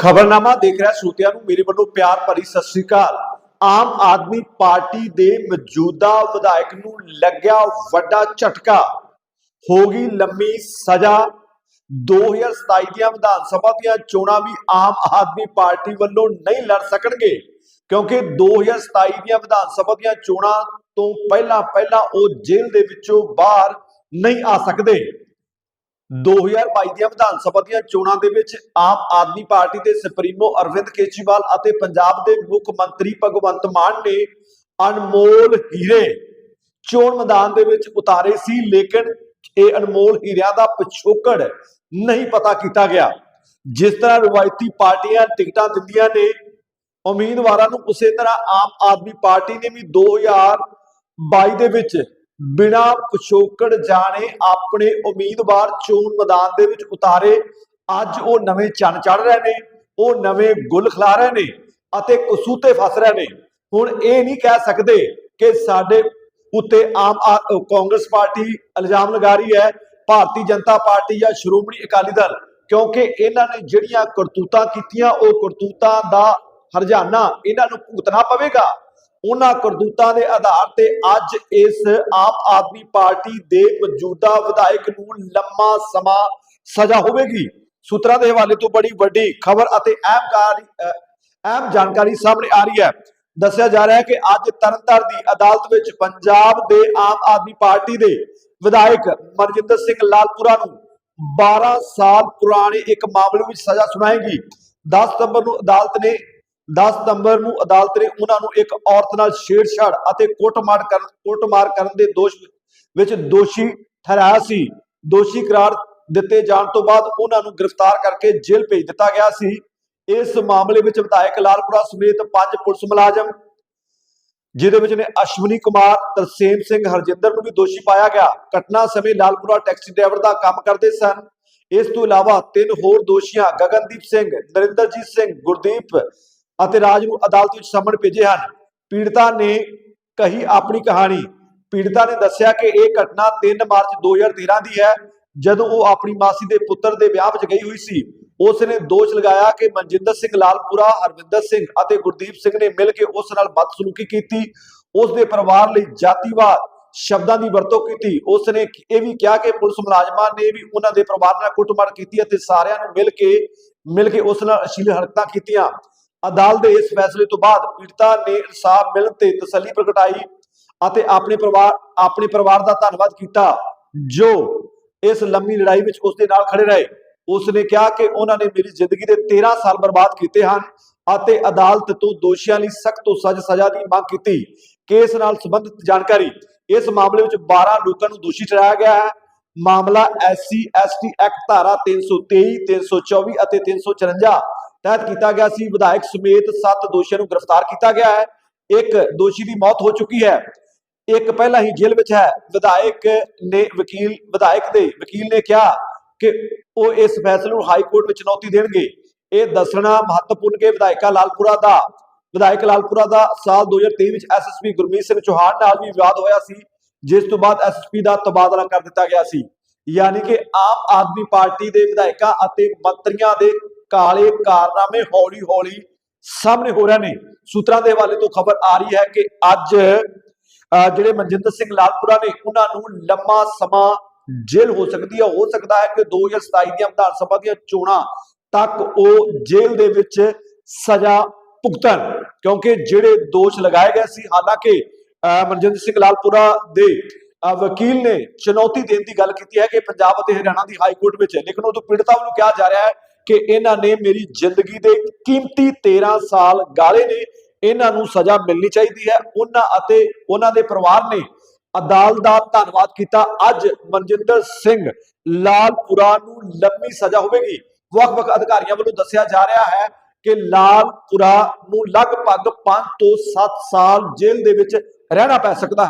ਖਬਰਨਾਮਾ ਦੇਖ ਰਿਹਾ ਸੂਤਿਆਂ ਨੂੰ, ਮੇਰੇ ਵੱਲੋਂ ਪਿਆਰ ਭਰੀ ਸਤਿ ਸ੍ਰੀ ਅਕਾਲ। ਆਮ ਆਦਮੀ ਪਾਰਟੀ ਦੇ ਮੌਜੂਦਾ ਵਿਧਾਇਕ ਨੂੰ ਲੱਗਿਆ ਵੱਡਾ ਝਟਕਾ। ਹੋ ਗਈ ਲੰਮੀ ਸਜ਼ਾ। 2027 ਦੀਆਂ ਵਿਧਾਨ ਸਭਾ ਦੀਆਂ ਚੋਣਾਂ ਵੀ ਆਮ ਆਦਮੀ ਪਾਰਟੀ ਵੱਲੋਂ ਨਹੀਂ ਲੜ ਸਕਣਗੇ, ਕਿਉਂਕਿ 2027 ਦੀਆਂ ਵਿਧਾਨ ਸਭਾ ਦੀਆਂ ਚੋਣਾਂ ਤੋਂ ਪਹਿਲਾਂ ਪਹਿਲਾਂ ਉਹ ਜੇਲ੍ਹ ਦੇ ਵਿੱਚੋਂ ਬਾਹਰ ਨਹੀਂ ਆ ਸਕਦੇ। 2022 ਦੀਆਂ ਵਿਧਾਨ ਸਭਾ ਦੀਆਂ ਚੋਣਾਂ ਦੇ ਵਿੱਚ ਆਮ ਆਦਮੀ ਪਾਰਟੀ ਦੇ ਸੁਪਰੀਮੋ ਅਰਵਿੰਦ ਕੇਜਰੀਵਾਲ ਅਤੇ ਪੰਜਾਬ ਦੇ ਮੁੱਖ ਮੰਤਰੀ ਭਗਵੰਤ ਮਾਨ ਨੇ ਅਨਮੋਲ ਹੀਰੇ ਚੋਣ ਮੈਦਾਨ ਦੇ ਵਿੱਚ ਉਤਾਰੇ ਸੀ, ਲੇਕਿਨ ਇਹ ਅਨਮੋਲ ਹੀਰਿਆਂ ਦਾ ਪਿਛੋਕੜ ਨਹੀਂ ਪਤਾ ਕੀਤਾ ਗਿਆ। ਜਿਸ ਤਰ੍ਹਾਂ ਰਵਾਇਤੀ ਪਾਰਟੀਆਂ ਟਿਕਟਾਂ ਦਿੰਦੀਆਂ ਨੇ, ਉਮੀਦਵਾਰਾਂ ਨੂੰ ਉਸੇ ਤਰ੍ਹਾਂ ਆਮ ਆਦਮੀ ਪਾਰਟੀ ਨੇ ਵੀ 2022 ਦੇ ਵਿੱਚ ਬਿਨਾ ਪਿਛੋਕੜ ਜਾਣੇ ਆਪਣੇ ਉਮੀਦਵਾਰ ਚੋਣ ਮੈਦਾਨ ਦੇ ਵਿੱਚ ਉਤਾਰੇ। ਅੱਜ ਉਹ ਨਵੇਂ ਚੰਨ ਚੜ ਰਹੇ ਨੇ, ਉਹ ਨਵੇਂ ਗੁੱਲ ਖਿਲਾ ਰਹੇ ਨੇ ਅਤੇ ਕਸੂਤੇ ਫਸ ਰਹੇ ਨੇ। ਹੁਣ ਇਹ ਨਹੀਂ ਕਹਿ ਸਕਦੇ ਕਿ ਸਾਡੇ ਉੱਤੇ ਆਮ ਆ- ਕਾਂਗਰਸ ਪਾਰਟੀ ਇਲਜ਼ਾਮ ਲਗਾ ਰਹੀ ਹੈ, ਭਾਰਤੀ ਜਨਤਾ ਪਾਰਟੀ ਜਾਂ ਸ਼੍ਰੋਮਣੀ ਅਕਾਲੀ ਦਲ, ਕਿਉਂਕਿ ਇਹਨਾਂ ਨੇ ਜਿਹੜੀਆਂ ਕਰਤੂਤਾਂ ਕੀਤੀਆਂ, ਉਹ ਕਰਤੂਤਾਂ ਦਾ ਹਰਜਾਨਾ ਇਹਨਾਂ ਨੂੰ ਭੁਗਤਣਾ ਪਵੇਗਾ। ਉਹਨਾਂ ਕਰਤੂਤਾਂ ਦੇ ਆਧਾਰ ਤੇ ਅੱਜ ਇਸ ਆਮ ਆਦਮੀ ਪਾਰਟੀ ਦੇ ਮੌਜੂਦਾ ਵਿਧਾਇਕ ਨੂੰ ਲੰਮਾ ਸਮਾਂ ਸਜ਼ਾ ਹੋਵੇਗੀ। ਸੂਤਰਾਂ ਦੇ ਹਵਾਲੇ ਤੋਂ ਬੜੀ ਵੱਡੀ ਖਬਰ ਅਤੇ ਅਹਿਮ ਅਹਿਮ ਜਾਣਕਾਰੀ ਸਾਹਮਣੇ ਆ ਰਹੀ ਹੈ। ਦੱਸਿਆ ਜਾ ਰਿਹਾ ਹੈ ਕਿ ਅੱਜ ਤਰਨਤਾਰਨ ਦੀ ਅਦਾਲਤ ਵਿੱਚ ਪੰਜਾਬ ਦੇ ਆਮ ਆਦਮੀ ਪਾਰਟੀ ਦੇ ਵਿਧਾਇਕ ਮਨਜਿੰਦਰ ਸਿੰਘ ਲਾਲਪੁਰਾ ਨੂੰ 12 ਸਾਲ ਪੁਰਾਣੇ ਇੱਕ ਮਾਮਲੇ ਵਿੱਚ ਸਜ਼ਾ ਸੁਣਾਏਗੀ। 10 ਸਤੰਬਰ ਨੂੰ ਅਦਾਲਤ ਨੇ 10 ਸਤੰਬਰ ਨੂੰ ਅਦਾਲਤ ਨੇ ਉਹਨਾਂ ਨੂੰ ਇੱਕ ਔਰਤ ਨਾਲ ਛੇੜਛਾੜ ਅਤੇ ਕੁੱਟਮਾਰ ਕਰਨ ਕੁੱਟਮਾਰ ਕਰਨ ਦੇ ਦੋਸ਼ ਵਿੱਚ ਦੋਸ਼ੀ ਠਹਿਰਾਇਆ ਸੀ। ਦੋਸ਼ੀ ਕਰਾਰ ਦਿੱਤੇ ਜਾਣ ਤੋਂ ਬਾਅਦ ਉਹਨਾਂ ਨੂੰ ਗ੍ਰਿਫਤਾਰ ਕਰਕੇ ਜੇਲ੍ਹ ਭੇਜ ਦਿੱਤਾ ਗਿਆ ਸੀ। ਇਸ ਮਾਮਲੇ ਵਿੱਚ ਵਿਧਾਇਕ ਲਾਲਪੁਰਾ ਸਮੇਤ ਪੰਜ ਪੁਲਿਸ ਮੁਲਾਜ਼ਮ, ਜਿਹਦੇ ਵਿੱਚ ਨੇ ਅਸ਼ਵਨੀ ਕੁਮਾਰ, ਤਰਸੇਮ ਸਿੰਘ, ਹਰਜਿੰਦਰ ਨੂੰ ਵੀ ਦੋਸ਼ੀ ਪਾਇਆ ਗਿਆ। ਘਟਨਾ ਸਮੇਂ ਲਾਲਪੁਰਾ ਟੈਕਸੀ ਡਰਾਈਵਰ ਦਾ ਕੰਮ ਕਰਦੇ ਸਨ। ਇਸ ਤੋਂ ਇਲਾਵਾ ਤਿੰਨ ਹੋਰ ਦੋਸ਼ੀਆਂ, ਗਗਨਦੀਪ ਸਿੰਘ, ਨਰਿੰਦਰਜੀਤ ਸਿੰਘ, ਗੁਰਦੀਪ ਅਤੇ ਰਾਜ ਨੂੰ ਅਦਾਲਤ ਵਿੱਚ ਸਮਨ ਭੇਜੇ ਹਨ। ਪੀੜਤਾ ਨੇ ਕਹੀ ਆਪਣੀ ਕਹਾਣੀ। ਪੀੜਤਾ ਨੇ ਦੱਸਿਆ ਕਿ ਇਹ ਘਟਨਾ 3 ਮਾਰਚ 2013 ਦੀ ਹੈ, ਜਦੋਂ ਉਹ ਆਪਣੀ ਮਾਸੀ ਦੇ ਪੁੱਤਰ ਦੇ ਵਿਆਹ ਵਿੱਚ ਗਈ ਹੋਈ ਸੀ। ਉਸ ਨੇ ਦੋਸ਼ ਲਗਾਇਆ ਕਿ ਮਨਜਿੰਦਰ ਸਿੰਘ ਲਾਲਪੁਰਾ, ਹਰਵਿੰਦਰ ਸਿੰਘ ਅਤੇ ਗੁਰਦੀਪ ਸਿੰਘ ਨੇ ਮਿਲ ਕੇ ਉਸ ਨਾਲ ਬਦਸਲੂਕੀ ਕੀਤੀ। ਉਸ ਦੇ ਪਰਿਵਾਰ ਲਈ ਜਾਤੀਵਾਦ ਸ਼ਬਦਾਂ ਦੀ ਵਰਤੋਂ ਕੀਤੀ। ਉਸ ਨੇ ਇਹ ਵੀ ਕਿਹਾ ਕਿ ਪੁਲਿਸ ਮੁਲਾਜ਼ਮਾਂ ਨੇ ਵੀ ਉਹਨਾਂ ਦੇ ਪਰਿਵਾਰ ਨਾਲ ਕੁੱਟਮਾਰ ਕੀਤੀ ਅਤੇ ਸਾਰਿਆਂ ਨੂੰ ਮਿਲ ਕੇ ਮਿਲ ਕੇ ਉਸ ਨਾਲ ਅਸ਼ਲੀਲ ਹਰਕਤਾਂ ਕੀਤੀਆਂ। ਅਦਾਲਤ ਦੇ ਇਸ ਫੈਸਲੇ ਤੋਂ ਬਾਅਦ ਪੀੜਤਾ ਨੇ ਇਨਸਾਫ ਮਿਲਣ ਤੇ ਤਸੱਲੀ ਪ੍ਰਗਟਾਈ ਅਤੇ ਆਪਣੇ ਪਰਿਵਾਰ ਆਪਣੇ ਪਰਿਵਾਰ ਦਾ ਧੰਨਵਾਦ ਕੀਤਾ। ਜੋ ਇਸ ਲੰਮੀ ਲੜਾਈ ਵਿੱਚ ਉਸ ਦੇ ਨਾਲ ਖੜੇ ਰਹੇ ਉਸ ਨੇ ਕਿਹਾ ਕਿ ਉਹਨਾਂ ਨੇ ਮੇਰੀ ਜ਼ਿੰਦਗੀ ਦੇ 13 ਸਾਲ ਬਰਬਾਦ ਕੀਤੇ ਹਨ ਅਤੇ ਅਦਾਲਤ ਤੋਂ ਦੋਸ਼ੀਆਂ ਲਈ ਸਖਤ ਤੋਂ ਸਖਤ ਸਜ਼ਾ ਦੀ ਮੰਗ ਕੀਤੀ। ਕੇਸ ਨਾਲ ਸੰਬੰਧਿਤ ਜਾਣਕਾਰੀ, ਇਸ ਮਾਮਲੇ ਵਿੱਚ 12 ਲੋਕਾਂ ਨੂੰ ਦੋਸ਼ੀ ਠਹਿਰਾਇਆ ਗਿਆ ਹੈ। ਮਾਮਲਾ ਐਸਸੀ, ਐਸਟੀ ਐਕਟ ਧਾਰਾ 323 324 ਅਤੇ 354 ਤਹਿਤ ਕੀਤਾ ਗਿਆ ਸੀ। ਵਿਧਾਇਕ ਸਮੇਤ 7 ਦੋਸ਼ੀਆਂ ਨੂੰ ਗ੍ਰਿਫਤਾਰ ਕੀਤਾ ਗਿਆ ਹੈ। ਇੱਕ ਦੋਸ਼ੀ ਦੀ ਮੌਤ ਹੋ ਚੁੱਕੀ ਹੈ। ਇੱਕ ਪਹਿਲਾਂ ਹੀ ਜੇਲ੍ਹ ਵਿੱਚ ਹੈ। ਵਿਧਾਇਕ ਨੇ ਵਕੀਲ, ਵਿਧਾਇਕ ਦੇ ਵਕੀਲ ਨੇ ਕਿਹਾ ਕਿ ਉਹ ਇਸ ਫੈਸਲੇ ਨੂੰ ਹਾਈ ਕੋਰਟ ਵਿੱਚ ਚੁਣੌਤੀ ਦੇਣਗੇ। ਇਹ ਦੱਸਣਾ ਮਹੱਤਵਪੂਰਨ ਕਿ ਵਿਧਾਇਕਾ ਲਾਲਪੁਰਾ ਦਾ, ਵਿਧਾਇਕ ਲਾਲਪੁਰਾ ਦਾ ਸਾਲ 2023 ਵਿੱਚ ਐਸਐਸਪੀ ਗੁਰਮੀਤ ਸਿੰਘ ਚੌਹਾਨ ਨਾਲ ਵੀ ਵਿਵਾਦ ਹੋਇਆ ਸੀ, ਜਿਸ ਤੋਂ ਬਾਅਦ ਐਸਐਸਪੀ ਦਾ ਤਬਾਦਲਾ ਕਰ ਦਿੱਤਾ ਗਿਆ ਸੀ। ਯਾਨੀ ਕਿ ਆਮ ਆਦਮੀ ਪਾਰਟੀ ਦੇ ਵਿਧਾਇਕਾਂ ਅਤੇ ਮੰਤਰੀਆਂ ਦੇ ਕਾਲੇ ਕਾਰਨਾਮੇ ਹੌਲੀ-ਹੌਲੀ ਸਾਹਮਣੇ ਹੋ ਰਹੇ ਨੇ। ਸੂਤਰਾਂ ਦੇ ਹਵਾਲੇ ਤੋਂ ਖਬਰ ਆ ਰਹੀ ਹੈ ਕਿ ਅੱਜ ਜਿਹੜੇ ਮਨਜਿੰਦਰ ਸਿੰਘ ਲਾਲਪੁਰਾ ਨੇ ਉਹਨਾਂ ਨੂੰ ਲੰਮਾ ਸਮਾਂ ਜੇਲ੍ਹ ਹੋ ਸਕਦੀ ਹੈ। ਹੋ ਸਕਦਾ ਹੈ ਕਿ 2027 ਦੀਆਂ ਵਿਧਾਨ ਸਭਾ ਦੀਆਂ ਚੋਣਾਂ ਤੱਕ ਉਹ ਜੇਲ੍ਹ ਦੇ ਵਿੱਚ ਸਜ਼ਾ ਭੁਗਤਣ। ਕਿਉਂਕਿ ਜਿਹੜੇ ਦੋਸ਼ ਲਗਾਏ ਗਏ ਸੀ ਹਾਲਾਂਕਿ ਅਹ, ਮਨਜਿੰਦਰ ਸਿੰਘ ਲਾਲਪੁਰਾ ਦੇ ਅਹ, ਵਕੀਲ ਨੇ ਚੁਣੌਤੀ ਦੇਣ ਦੀ ਗੱਲ ਕੀਤੀ ਹੈ ਕਿ ਪੰਜਾਬ ਅਤੇ ਹਰਿਆਣਾ ਦੀ ਹਾਈ ਕੋਰਟ ਵਿੱਚ ਲੇਕਿਨ ਉਹ ਤੋਂ ਪੀੜਤਾ ਵੱਲੋਂ ਕਿਹਾ ਜਾ ਰਿਹਾ ਹੈ ਕਿ ਇਹਨਾਂ ਨੇ ਮੇਰੀ ਜ਼ਿੰਦਗੀ ਦੇ ਕੀਮਤੀ 13 ਸਾਲ ਗਾਲੇ ਨੇ, ਇਹਨਾਂ ਨੂੰ ਸਜ਼ਾ ਮਿਲਣੀ ਚਾਹੀਦੀ ਹੈ। ਉਹਨਾਂ ਅਤੇ ਉਹਨਾਂ ਦੇ ਪਰਿਵਾਰ ਨੇ ਅਦਾਲਤ ਦਾ ਧੰਨਵਾਦ ਕੀਤਾ। ਅੱਜ ਮਨਜਿੰਦਰ ਸਿੰਘ ਲਾਲਪੁਰਾ ਨੂੰ ਲੰਮੀ ਸਜ਼ਾ ਹੋਵੇਗੀ। ਵੱਖ-ਵੱਖ ਅਧਿਕਾਰੀਆਂ ਵੱਲੋਂ ਦੱਸਿਆ ਜਾ ਰਿਹਾ ਹੈ ਕਿ ਲਾਲਪੁਰਾ ਨੂੰ ਲਗਭਗ 5 ਤੋਂ 7 ਸਾਲ ਜੇਲ੍ਹ ਦੇ ਵਿੱਚ ਰਹਿਣਾ ਪੈ ਸਕਦਾ ਹੈ।